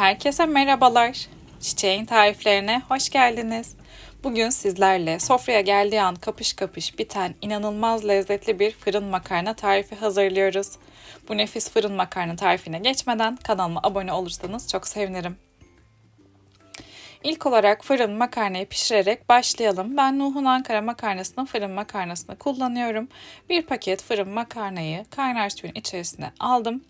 Herkese merhabalar. Çiçeğin tariflerine hoş geldiniz. Bugün sizlerle sofraya geldiği an kapış kapış biten inanılmaz lezzetli bir fırın makarna tarifi hazırlıyoruz. Bu nefis fırın makarna tarifine geçmeden kanalıma abone olursanız çok sevinirim. İlk olarak fırın makarnayı pişirerek başlayalım. Ben Nuh'un Ankara makarnasının fırın makarnasını kullanıyorum. Bir paket fırın makarnayı kaynar suyun içerisine aldım.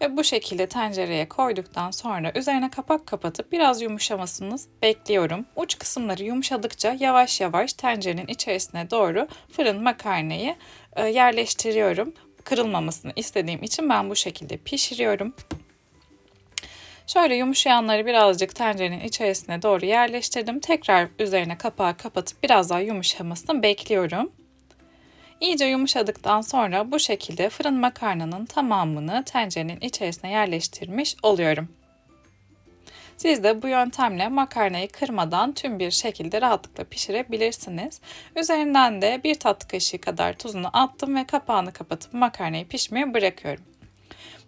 Ve bu şekilde tencereye koyduktan sonra üzerine kapak kapatıp biraz yumuşamasını bekliyorum. Uç kısımları yumuşadıkça yavaş yavaş tencerenin içerisine doğru fırın makarnayı e, yerleştiriyorum. Kırılmamasını istediğim için ben bu şekilde pişiriyorum. Şöyle yumuşayanları birazcık tencerenin içerisine doğru yerleştirdim. Tekrar üzerine kapağı kapatıp biraz daha yumuşamasını bekliyorum. İyice yumuşadıktan sonra bu şekilde fırın makarnanın tamamını tencerenin içerisine yerleştirmiş oluyorum. Siz de bu yöntemle makarnayı kırmadan tüm bir şekilde rahatlıkla pişirebilirsiniz. Üzerinden de bir tatlı kaşığı kadar tuzunu attım ve kapağını kapatıp makarnayı pişmeye bırakıyorum.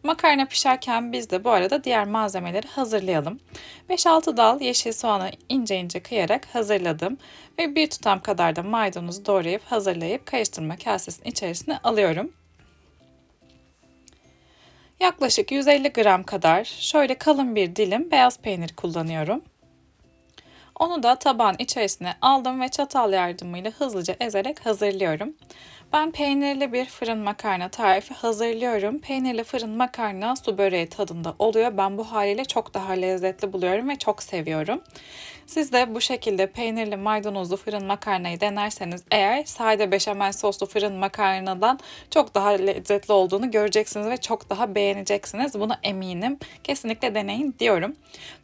Makarna pişerken biz de bu arada diğer malzemeleri hazırlayalım. 5-6 dal yeşil soğanı ince ince kıyarak hazırladım. Ve bir tutam kadar da maydanozu doğrayıp hazırlayıp karıştırma kasesinin içerisine alıyorum. Yaklaşık 150 gram kadar şöyle kalın bir dilim beyaz peynir kullanıyorum. Onu da tabağın içerisine aldım ve çatal yardımıyla hızlıca ezerek hazırlıyorum. Ben peynirli bir fırın makarna tarifi hazırlıyorum. Peynirli fırın makarna su böreği tadında oluyor. Ben bu haliyle çok daha lezzetli buluyorum ve çok seviyorum. Siz de bu şekilde peynirli maydanozlu fırın makarnayı denerseniz eğer sade beşamel soslu fırın makarnadan çok daha lezzetli olduğunu göreceksiniz ve çok daha beğeneceksiniz. Buna eminim. Kesinlikle deneyin diyorum.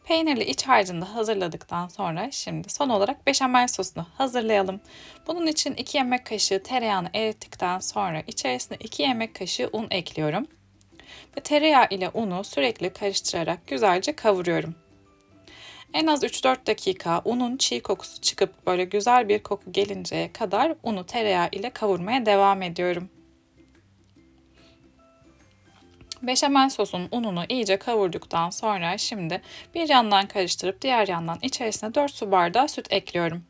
Peynirli iç harcını hazırladıktan sonra şimdi son olarak beşamel sosunu hazırlayalım. Bunun için 2 yemek kaşığı tereyağını erittikten sonra içerisine 2 yemek kaşığı un ekliyorum. Ve tereyağı ile unu sürekli karıştırarak güzelce kavuruyorum. En az 3-4 dakika unun çiğ kokusu çıkıp böyle güzel bir koku gelinceye kadar unu tereyağı ile kavurmaya devam ediyorum. Beşamel sosun ununu iyice kavurduktan sonra şimdi bir yandan karıştırıp diğer yandan içerisine 4 su bardağı süt ekliyorum.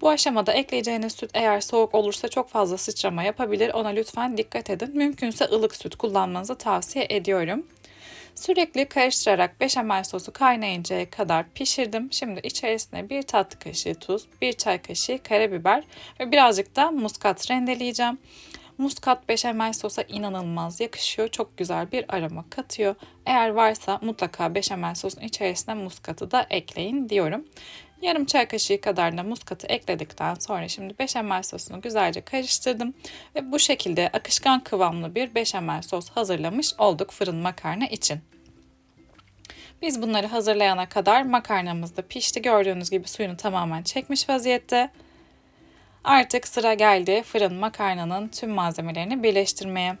Bu aşamada ekleyeceğiniz süt eğer soğuk olursa çok fazla sıçrama yapabilir. Ona lütfen dikkat edin. Mümkünse ılık süt kullanmanızı tavsiye ediyorum. Sürekli karıştırarak beşamel sosu kaynayıncaya kadar pişirdim. Şimdi içerisine bir tatlı kaşığı tuz, bir çay kaşığı karabiber ve birazcık da muskat rendeleyeceğim. Muskat beşamel sosa inanılmaz yakışıyor. Çok güzel bir aroma katıyor. Eğer varsa mutlaka beşamel sosun içerisine muskatı da ekleyin diyorum. Yarım çay kaşığı kadar da muskatı ekledikten sonra şimdi beşamel sosunu güzelce karıştırdım. Ve bu şekilde akışkan kıvamlı bir beşamel sos hazırlamış olduk fırın makarna için. Biz bunları hazırlayana kadar makarnamız da pişti. Gördüğünüz gibi suyunu tamamen çekmiş vaziyette. Artık sıra geldi fırın makarnanın tüm malzemelerini birleştirmeye.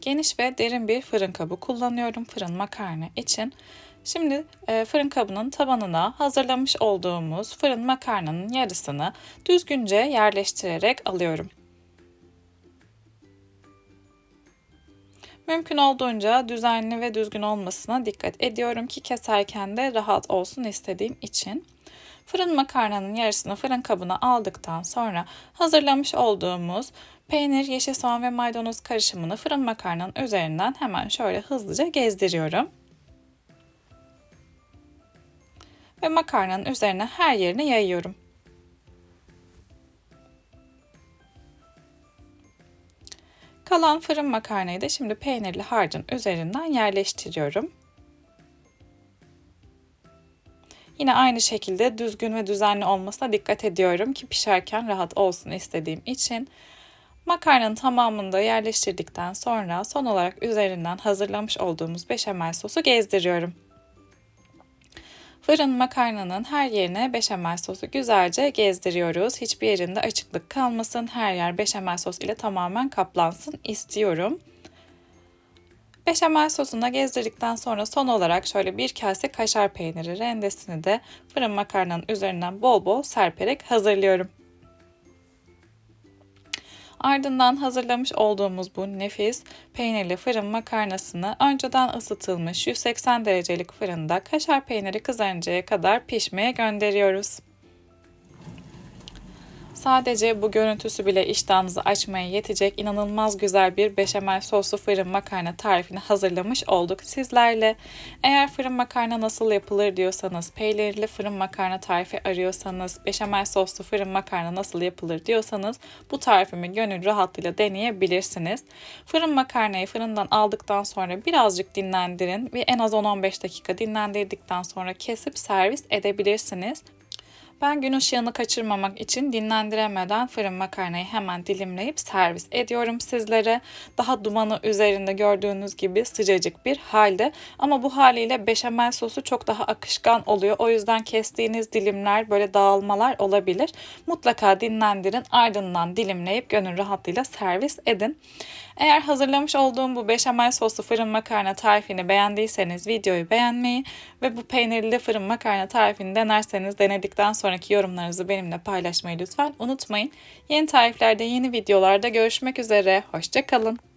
Geniş ve derin bir fırın kabı kullanıyorum fırın makarna için. Şimdi e, fırın kabının tabanına hazırlamış olduğumuz fırın makarnanın yarısını düzgünce yerleştirerek alıyorum. Mümkün olduğunca düzenli ve düzgün olmasına dikkat ediyorum ki keserken de rahat olsun istediğim için. Fırın makarnanın yarısını fırın kabına aldıktan sonra hazırlamış olduğumuz peynir, yeşil soğan ve maydanoz karışımını fırın makarnanın üzerinden hemen şöyle hızlıca gezdiriyorum. Ve makarnanın üzerine her yerine yayıyorum. Kalan fırın makarnayı da şimdi peynirli harcın üzerinden yerleştiriyorum. Yine aynı şekilde düzgün ve düzenli olmasına dikkat ediyorum ki pişerken rahat olsun istediğim için. Makarnanın tamamını da yerleştirdikten sonra son olarak üzerinden hazırlamış olduğumuz beşamel sosu gezdiriyorum. Fırın makarnanın her yerine beşamel sosu güzelce gezdiriyoruz. Hiçbir yerinde açıklık kalmasın. Her yer beşamel sos ile tamamen kaplansın istiyorum. Beşamel sosuna gezdirdikten sonra son olarak şöyle bir kase kaşar peyniri rendesini de fırın makarnanın üzerinden bol bol serperek hazırlıyorum. Ardından hazırlamış olduğumuz bu nefis peynirli fırın makarnasını önceden ısıtılmış 180 derecelik fırında kaşar peyniri kızarıncaya kadar pişmeye gönderiyoruz. Sadece bu görüntüsü bile iştahınızı açmaya yetecek inanılmaz güzel bir beşamel soslu fırın makarna tarifini hazırlamış olduk sizlerle. Eğer fırın makarna nasıl yapılır diyorsanız, peynirli fırın makarna tarifi arıyorsanız, beşamel soslu fırın makarna nasıl yapılır diyorsanız bu tarifimi gönül rahatlığıyla deneyebilirsiniz. Fırın makarnayı fırından aldıktan sonra birazcık dinlendirin ve en az 10-15 dakika dinlendirdikten sonra kesip servis edebilirsiniz. Ben gün ışığını kaçırmamak için dinlendiremeden fırın makarnayı hemen dilimleyip servis ediyorum sizlere. Daha dumanı üzerinde gördüğünüz gibi sıcacık bir halde. Ama bu haliyle beşamel sosu çok daha akışkan oluyor. O yüzden kestiğiniz dilimler böyle dağılmalar olabilir. Mutlaka dinlendirin ardından dilimleyip gönül rahatlığıyla servis edin. Eğer hazırlamış olduğum bu beşamel soslu fırın makarna tarifini beğendiyseniz videoyu beğenmeyi ve bu peynirli fırın makarna tarifini denerseniz denedikten sonraki yorumlarınızı benimle paylaşmayı lütfen unutmayın. Yeni tariflerde, yeni videolarda görüşmek üzere. Hoşçakalın.